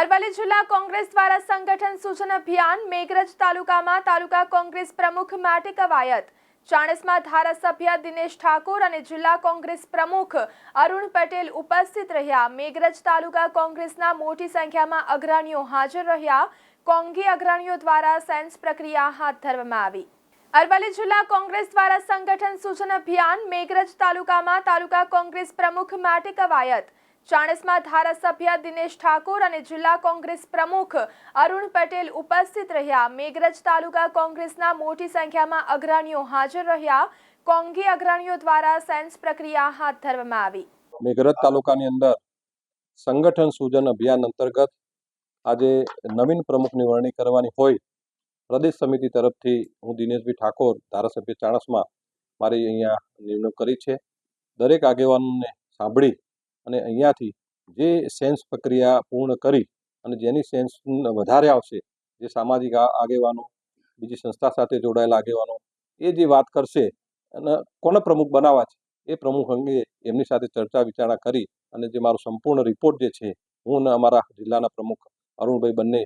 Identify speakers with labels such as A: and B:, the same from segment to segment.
A: અરવલ્લી જિલ્લા કોંગ્રેસ દ્વારા સંગઠન સૂચન અભિયાન મેઘરજ તાલુકામાં તાલુકા કોંગ્રેસ પ્રમુખ માટે કવાયત, ચાણસમાં ધારાસભ્ય દિનેશ ઠાકોર અને જિલ્લા કોંગ્રેસ પ્રમુખ અરુણ પટેલ ઉપસ્થિત રહ્યા. મેઘરજ તાલુકા કોંગ્રેસના મોટી સંખ્યામાં અગ્રણીઓ હાજર રહ્યા. કોંગી અગ્રણીઓ દ્વારા સેન્સ પ્રક્રિયા હાથ ધરવામાં આવી. અરવલ્લી જિલ્લા કોંગ્રેસ દ્વારા સંગઠન સૂચન અભિયાન મેઘરજ તાલુકામાં તાલુકા કોંગ્રેસ પ્રમુખ માટે કવાયત ચાણસ્મા ધારાસભ્ય દિનેશ ઠાકોર અને જિલ્લા કોંગ્રેસ પ્રમુખ અરુણ પટેલ ઉપસ્થિત રહ્યા. મેઘરજ તાલુકા કોંગ્રેસના મોટી સંખ્યામાં અગ્રણીઓ હાજર રહ્યા. કોંગી અગ્રણીઓ દ્વારા સેન્સ પ્રક્રિયા હાથ ધરવામાં આવી.
B: મેઘરજ તાલુકાની અંદર સંગઠન સૂજન અભિયાન અંતર્ગત આજે નવીન પ્રમુખની વરણી કરવાની હોય, પ્રદેશ સમિતિ તરફથી હું દિનેશભાઈ ઠાકોર, ધારાસભ્ય ચાણસમાં મારી અહીંયા નિમણૂક કરી છે. દરેક આગેવાનોને સાંભળી અને અહીંયાથી જે સેન્સ પ્રક્રિયા પૂર્ણ કરી અને જેની સેન્સ વધારે આવશે, જે સામાજિક આગેવાનો, બીજી સંસ્થા સાથે જોડાયેલા આગેવાનો, એ જે વાત કરશે, અને કોને પ્રમુખ બનાવવા છે, એ પ્રમુખ અંગે એમની સાથે ચર્ચા વિચારણા કરી અને જે મારો સંપૂર્ણ રિપોર્ટ જે છે, હું અને અમારા જિલ્લાના પ્રમુખ અરુણભાઈ બંને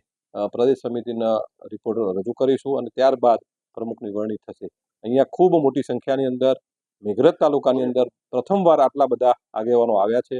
B: પ્રદેશ સમિતિના રિપોર્ટ રજૂ કરીશું અને ત્યારબાદ પ્રમુખની વરણી થશે. અહીંયા ખૂબ મોટી સંખ્યાની અંદર મેઘરજ તાલુકાની અંદર પ્રથમવાર આટલા બધા આગેવાનો આવ્યા છે.